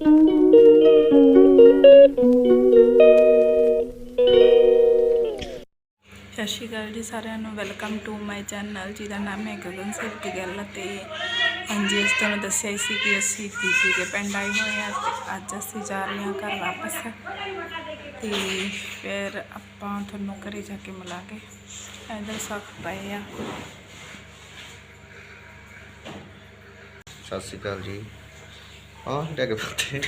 ਸਤਿ ਸ਼੍ਰੀ ਅਕਾਲ ਜੀ ਸਾਰਿਆਂ ਨੂੰ। ਵੈਲਕਮ ਟੂ ਮਾਈ ਚੈਨਲ ਜਿਹਦਾ ਨਾਮ ਹੈ ਗਗਨ ਸਿੱਧੀ ਗੱਲ। ਤੇ ਹਾਂਜੀ ਇਸ ਤੁਹਾਨੂੰ ਦੱਸਿਆ ਸੀ ਕਿ ਅਸੀਂ ਦੀਦੀ ਦੇ ਪਿੰਡ ਆਏ ਹੋਏ ਆ ਤੇ ਅੱਜ ਅਸੀਂ ਜਾ ਰਹੇ ਹਾਂ ਘਰ ਵਾਪਸ। ਤੇ ਫਿਰ ਆਪਾਂ ਤੁਹਾਨੂੰ ਘਰੇ ਜਾ ਕੇ ਮਿਲਾਂਗੇ ਇਧਰ ਸੱਤ ਪਏ ਆ। ਸਤਿ ਸ਼੍ਰੀ ਅਕਾਲ ਜੀ। ਹਾਂ ਡੈਗ ਫੱਤੇ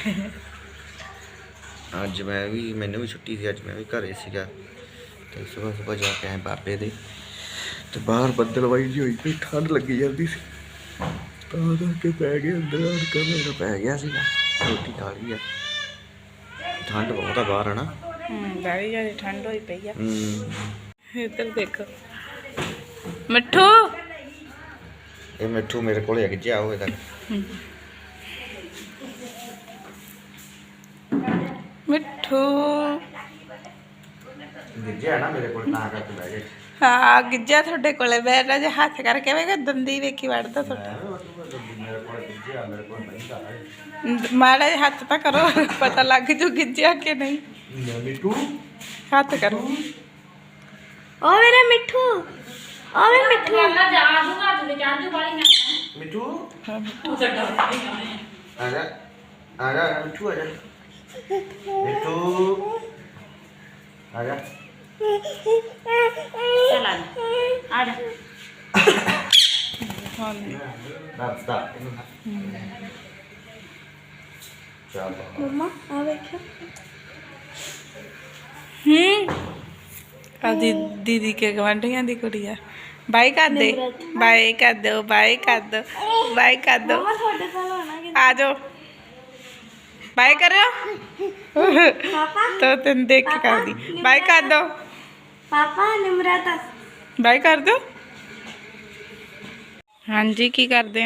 ਅੱਜ ਮੈਂ ਵੀ ਮੈਨੂੰ ਵੀ ਛੁੱਟੀ ਸੀ ਅੱਜ ਮੈਂ ਵੀ ਘਰੇ ਸੀਗਾ। ਤੇ ਸਵੇਰ ਸਵੇਰ ਜਾ ਕੇ ਆਏ ਬਾਬੇ ਦੇ। ਤੇ ਬਾਹਰ ਬੱਦਲਵਾਈ ਜਿਹੀ ਹੋਈ ਪਈ ਠੰਡ ਲੱਗੀ ਜਾਂਦੀ ਸੀ। ਤਾਂ ਕਰਕੇ ਪੈ ਗਿਆ ਅੰਦਰ ਆਣ ਕੇ ਮੇਰਾ ਪੈ ਗਿਆ ਸੀਗਾ। ਰੋਟੀ ਖਾ ਲਈ ਆ। ਠੰਡ ਬਹੁਤ ਆ ਬਾਹਰ ਹਨਾ? ਹੂੰ ਬੜੀ ਜ਼ਿਆਦਾ ਠੰਡ ਹੋਈ ਪਈ ਆ। ਹੂੰ। ਇੱਧਰ ਦੇਖੋ। ਮਿੱਠੂ! ਇਹ ਮਿੱਠੂ ਮੇਰੇ ਕੋਲ ਹੈਗੇ ਜਿਆ ਹੋਏ ਤੱਕ ਮਿੱਠੂ ਗਿੱਜਿਆ ਨਾ ਮੇਰੇ ਕੋਲ ਤਾਂ ਕਰਕੇ ਬਹਿ ਗਏ ਹਾਂ ਗਿੱਜਾ ਤੁਹਾਡੇ ਕੋਲੇ ਬੈਠਾ ਜੇ ਹੱਥ ਕਰਕੇ ਵੇਖ ਦੰਦੀ ਵੇਖੀ ਵੜਦਾ ਤੁਹਾਡਾ ਮੇਰੇ ਕੋਲ ਗਿੱਜਿਆ ਮੇਰੇ ਕੋਲ ਬੈਠਾ ਹੈ ਮਾੜਾ ਜਿਹਾ ਹੱਥ ਤਾਂ ਕਰੋ ਪਤਾ ਲੱਗ ਜੂ ਗਿੱਜਿਆ ਕਿ ਨਹੀਂ ਮਿੱਠੂ ਹੱਥ ਕਰੋ ਓ ਮੇਰਾ ਮਿੱਠੂ ਓ ਮੇਰਾ ਮਿੱਠੂ ਮਿੱਠੂ ਆ ਜਾ ਆ ਜਾ ਮਿੱਠੂ ਆ ਜਾ ਮਿੱਠੂ ਆ ਜਾ ਹਾਂ ਦੱਸ ਦਾ ਚੱਲ ਮਮਾ ਆ ਵੇਖੋ ਹੂੰ ਆ ਦੀ ਦੀਦੀ ਕੇ ਗਵਾਂਢੀਆਂ ਦੀ ਕੁੜੀ ਆ ਬਾਈ ਕਰ ਦੇ ਬਾਈ ਕਰ ਦੋ ਬਾਈ ਕਰ ਦੋ ਬਾਈ ਕਰ ਦੋ ਮਮਾ ਤੁਹਾਡੇ ਨਾਲ ਹੋਣਾ ਕਿ ਆ ਜਾਓ ਬਾਈ ਕਰਿਓ ਪਾਪਾ ਤੋ ਤੈਨੂੰ ਦੇਖ ਕੇ ਕਰਦੀ ਬਾਈ ਕਰ ਦੋ ਪਾਪਾ ਨਿਮਰਤਾ ਬਾਈ ਕਰ ਦੋ ਹਾਂਜੀ ਕੀ ਕਰਦੇ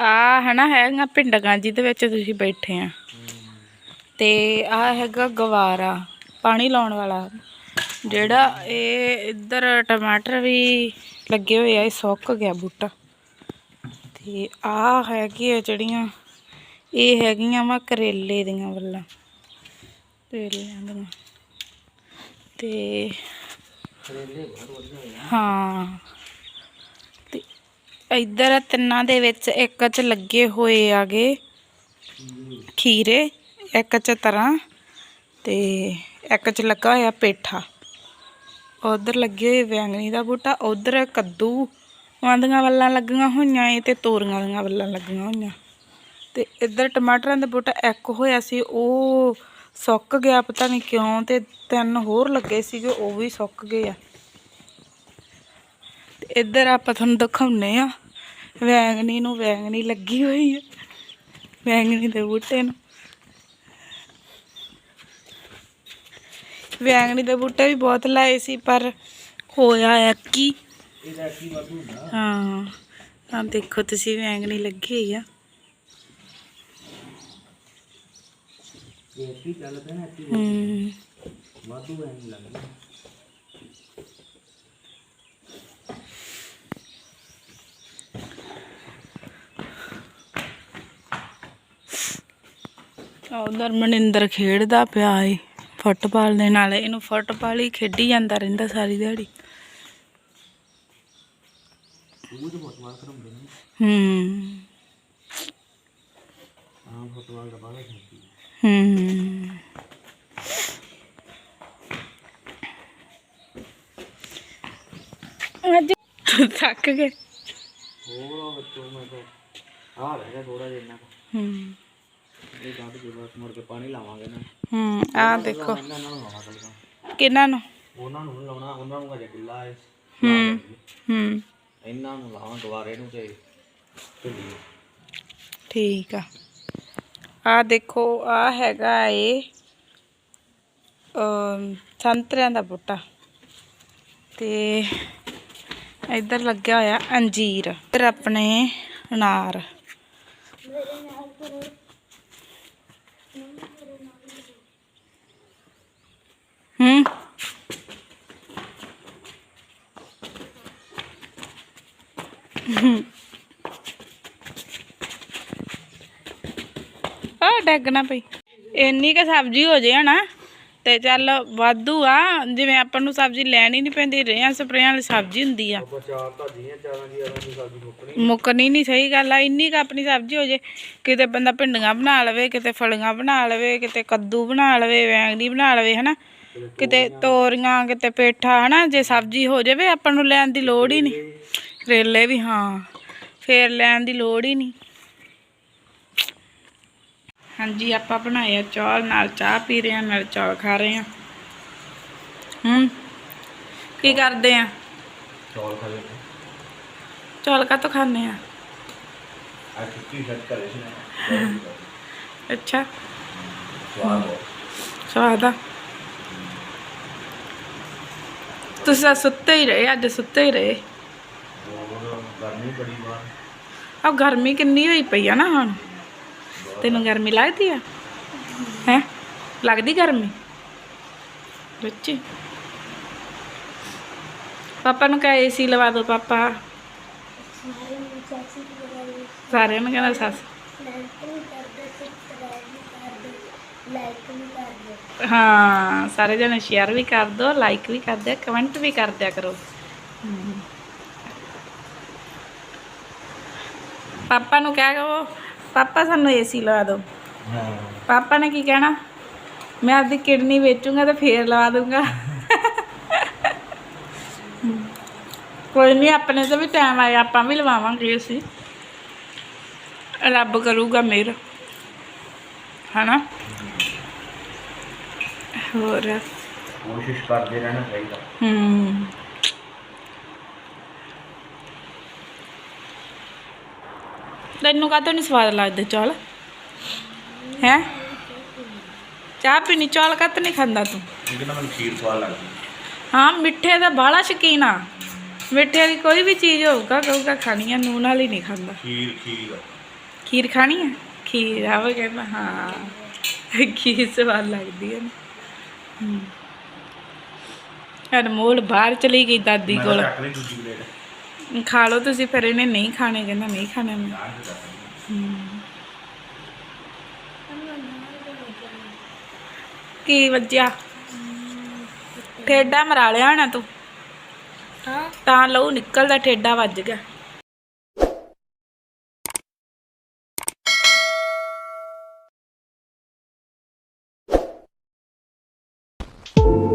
ਆ ਹਨਾ ਹੈਗਾ ਪਿੰਡਾਂ ਜਿਹਦੇ ਵਿੱਚ ਤੁਸੀਂ ਬੈਠੇ ਆ। ਤੇ ਆ ਹੈਗਾ ਗਵਾਰਾ ਪਾਣੀ ਲਾਉਣ ਵਾਲਾ। ਜਿਹੜਾ ਇਹ ਇੱਧਰ ਟਮਾਟਰ ਵੀ ਲੱਗੇ ਹੋਏ ਆ ਇਹ ਸੁੱਕ ਗਿਆ ਬੂਟਾ। ਤੇ ਆ ਹੈਗੀ ਆ ਜਿਹੜੀਆਂ ਇਹ ਹੈਗੀਆਂ ਵਾ ਕਰੇਲੇ ਦੀਆਂ ਵੱਲਾਂ। ਕਰੇਲਿਆਂ ਦੀਆਂ। ਤੇ ਹਾਂ। ਇੱਧਰ ਤਿੰਨਾਂ ਦੇ ਵਿੱਚ ਇੱਕ ਚ ਲੱਗੇ ਹੋਏ ਆਗੇ ਖੀਰੇ, ਇੱਕ ਚ ਤਰ੍ਹਾਂ ਤੇ ਇੱਕ ਚ ਲੱਗਾ ਹੋਇਆ ਪੇਠਾ। ਉਧਰ ਲੱਗੇ ਹੋਏ ਵੈਂਗਣੀ ਦਾ ਬੂਟਾ, ਉਧਰ ਕੱਦੂ। ਵਾਂਦੀਆਂ ਵੱਲਾਂ ਲੱਗੀਆਂ ਹੋਈਆਂ ਏ ਤੇ ਤੋਰੀਆਂ ਦੀਆਂ ਵੱਲਾਂ ਲੱਗੀਆਂ ਹੋਈਆਂ। ਤੇ ਇੱਧਰ ਟਮਾਟਰਾਂ ਦਾ ਬੂਟਾ ਇੱਕ ਹੋਇਆ ਸੀ, ਉਹ ਸੁੱਕ ਗਿਆ, ਪਤਾ ਨਹੀਂ ਕਿਉਂ ਤੇ ਤਿੰਨ ਹੋਰ ਲੱਗੇ ਸੀਗੇ, ਉਹ ਵੀ ਸੁੱਕ ਗਏ ਆ। ਇੱਧਰ ਆਪਾਂ ਤੁਹਾਨੂੰ ਦਿਖਾਉਨੇ ਆ ਵੈਂਗਣੀ ਨੂੰ ਵੈਂਗਣੀ ਲੱਗੀ ਹੋਈ ਆ ਵੈਂਗਣੀ ਦੇ ਬੂਟੇ ਨੂੰ। ਵੈਂਗਣੀ ਦੇ ਬੂਟੇ ਵੀ ਬਹੁਤ ਲਾਏ ਸੀ ਪਰ ਹੋਇਆ ਆ ਕੀ? ਹਾਂ ਆ ਦੇਖੋ ਤੁਸੀਂ ਵੈਂਗਣੀ ਲੱਗੀ ਹੋਈ ਆ। ਹੂੰ ਉਧਰ ਮਨਿੰਦਰ ਖੇਡਦਾ ਪਿਆ ਏ ਫੁੱਟਬਾਲ ਦੇ ਨਾਲ ਇਹਨੂੰ ਫੁੱਟਬਾਲ ਹੀ ਖੇਡੀ ਜਾਂਦਾ ਰਹਿੰਦਾ ਸਾਰੀ ਦਿਹਾੜੀ। ਹੂੰ। ਹੂੰ। ਅੱਜ ਥੱਕ ਗਏ। ਹੋਰ ਬੱਚੋ ਮੈਂ ਤਾਂ ਆ ਰਹਿ ਗਿਆ ਥੋੜਾ ਜਿਹਾ ਇੰਨਾ। ਹੂੰ। ਇਹ ਕੱਢ ਕੇ ਬਸ ਮੁੜ ਕੇ ਪਾਣੀ ਲਾਵਾਂਗੇ ਨਾ। ਹੂੰ ਆ ਦੇਖੋ। ਇਹਨਾਂ ਨੂੰ ਲਾਉਣਾ ਕੱਲ੍ਹ ਕਿਹਨਾਂ ਨੂੰ? ਉਹਨਾਂ ਨੂੰ ਨੀ ਲਾਉਣਾ ਉਹਨਾਂ ਨੂੰ ਅਜੇ ਗਿੱਲਾ ਹੈ। ਹੂੰ ਹੂੰ। ਇਹਨਾਂ ਨੂੰ ਲਾਵਾਂ ਦੁਬਾਰੇ ਨੂੰ ਤੇ ਢਿੱਲੀ ਠੀਕ ਆ। ਆ ਦੇਖੋ ਆ ਹੈਗਾ ਏ ਅਮ, ਸੰਤਰਿਆਂ ਦਾ ਬੂਟਾ। ਤੇ ਇੱਧਰ ਲੱਗਿਆ ਹੋਇਆ ਅੰਜੀਰ ਇੱਧਰ ਆਪਣੇ ਅਨਾਰ। ਹੂੰ। ਆ ਡੱਗਣਾ ਪਈ। ਇੰਨੀ ਕ ਸਬਜ਼ੀ ਹੋ ਜੇ ਹਨਾ ਤੇ ਚੱਲ ਵਾਧੂ ਆ। ਜਿਵੇਂ ਆਪਾਂ ਨੂੰ ਸਬਜ਼ੀ ਲੈਣੀ ਨਹੀਂ ਪੈਂਦੀ ਰੇਹਾਂ ਸਪਰੇਆਂ ਵਾਲੀ ਸਬਜ਼ੀ ਹੁੰਦੀ ਆ। ਮੁੱਕਣੀ ਨਹੀਂ ਸਹੀ ਗੱਲ ਆ। ਇੰਨੀ ਕ ਆਪਣੀ ਸਬਜ਼ੀ ਹੋ ਜੇ ਕਿਤੇ ਬੰਦਾ ਭਿੰਡੀਆਂ ਬਣਾ ਲਵੇ ਕਿਤੇ ਫਲੀਆਂ ਬਣਾ ਲਵੇ ਕਿਤੇ ਕੱਦੂ ਬਣਾ ਲਵੇ ਵੈਂਗਣੀ ਬਣਾ ਲਵੇ ਹਨਾ। ਕਿਤੇ ਤੋਰੀਆਂ। ਕਿਤੇ ਪੇਠਾ ਹਨਾ ਜੇ ਸਬਜ਼ੀ ਹੋ ਜਾਵੇ ਆਪਾਂ ਨੂੰ ਲੈਣ ਦੀ ਲੋੜ ਹੀ ਨਹੀਂ। ਕਰੇਲੇ ਵੀ ਹਾਂ ਫੇਰ ਲੈਣ ਦੀ ਲੋੜ ਹੀ ਨਹੀਂ। ਹਾਂਜੀ ਆਪਾਂ ਬਣਾਇਆ ਚੌਲ ਨਾਲ ਚਾਹ ਪੀ ਰਹੇ ਹਾਂ ਨਾਲ ਚੌਲ ਖਾ ਰਹੇ ਹਾਂ। ਹੂੰ ਕੀ ਕਰਦੇ ਆ? ਚੌਲ ਖਾ ਲਏ ਚੌਲ ਕਾਹਤੋਂ ਖਾਂਦੇ ਆ? ਆ ਕਰੇ ਸੀ ਅੱਛਾ। ਸਵਾਦ। ਸਵਾਦ ਆ। ਤੁਸੀਂ ਤਾਂ ਸੁੱਤੇ ਹੀ ਰਹੇ, ਅੱਜ ਸੁੱਤੇ ਹੀ ਰਹੇ। ਹੋਰ ਗਰਮੀ ਬੜੀ ਬਾਹਰ ਆ ਗਰਮੀ ਕਿੰਨੀ ਹੋਈ ਪਈ ਆ ਨਾ ਹੁਣ। ਤੈਨੂੰ ਗਰਮੀ ਲੱਗਦੀ ਆ? ਹੈ? ਲੱਗਦੀ ਗਰਮੀ? ਬੱਚੇ। ਪਾਪਾ ਨੂੰ ਕਹੇ ਏਸੀ ਲਵਾ ਦਿਓ ਪਾਪਾ। ਸਾਰਿਆਂ ਨੂੰ ਕਹਿੰਦਾ ਸੱਸ। ਹਾਂ ਸਾਰੇ ਜਣੇ ਸ਼ੇਅਰ ਵੀ ਕਰ ਦਿਓ ਲਾਈਕ ਵੀ ਕਰ ਦਿਓ ਕਮੈਂਟ ਵੀ ਕਰ ਦਿਆ ਕਰੋ। ਪਾਪਾ ਨੂੰ ਕਹਿ ਕਹੋ ਪਾਪਾ ਸਾਨੂੰ ਏਸੀ ਲਵਾ ਦਿਓ ਪਾਪਾ ਨੇ ਕੀ ਕਹਿਣਾ? ਮੈਂ ਆਪਦੀ ਕਿਡਨੀ ਵੇਚੂੰਗਾ ਤੇ ਫੇਰ ਲਵਾ ਦੂੰਗਾ। ਕੋਈ ਨਹੀਂ ਆਪਣੇ ਤੇ ਵੀ ਟਾਈਮ ਆਇਆ ਆਪਾਂ ਵੀ ਲਵਾਵਾਂਗੇ ਅਸੀਂ ਰੱਬ ਕਰੂਗਾ ਮੇਰ। ਹਨਾ? ਹੋਰ। ਕੋਸ਼ਿਸ਼ ਕਰਦੇ ਰਹਿਣਾ ਚਾਹੀਦਾ। ਹੂੰ। ਤੈਨੂੰ ਕਾਹਤੋਂ ਨਹੀਂ ਸਵਾਦ ਲੱਗਦੇ ਚੌਲ? ਹੈ? ਚਾਹ ਪੀਣੀ ਚੌਲ ਕਾਹਤੋਂ ਨਹੀਂ ਖਾਂਦਾ ਤੂੰ? ਕਿਉਂਕਿ ਮੈਨੂੰ ਖੀਰ ਸਵਾਦ ਲੱਗਦੀ। ਹਾਂ ਮਿੱਠੇ ਦਾ ਬਾਹਲਾ ਸ਼ੌਕੀਨ ਆ। ਮਿੱਠੇ ਦੀ ਕੋਈ ਵੀ ਚੀਜ਼ ਹੋਊਗਾ ਕਹੂਗਾ ਖਾਣੀ ਆ ਨੂਨ ਵਾਲੀ ਨਹੀਂ ਖਾਂਦਾ। ਖੀਰ ਖੀਰ। ਖੀਰ ਖਾਣੀ ਹੈ ਖੀਰ ਆਵੇ ਕਹਿੰਦਾ ਹਾਂ। ਖੀਰ ਸਵਾਦ ਲੱਗਦੀ ਹੂੰ ਅਨਮੋਲ ਬਾਹਰ ਚਲੀ ਗਈ ਦਾਦੀ ਕੋਲ। ਚੱਕ ਲਈ ਦੂਜੀ ਪਲੇਟ। ਖਾ ਲਓ ਤੁਸੀਂ ਫਿਰ ਇਹਨੇ ਨਹੀਂ ਖਾਣੇ ਕਹਿੰਦਾ ਨਹੀਂ ਖਾਣੇ ਮੈਂ। ਆਹ ਤੇ ਦੱਸ। ਕੀ ਵੱਜਿਆ? ਠੇਡਾ ਮਰਾ ਲਿਆ ਹੋਣਾ ਤੂੰ? ਹਾਂ। ਤਾਂ ਲਹੂ ਨਿਕਲਦਾ ਠੇਡਾ ਵੱਜ ਗਿਆ।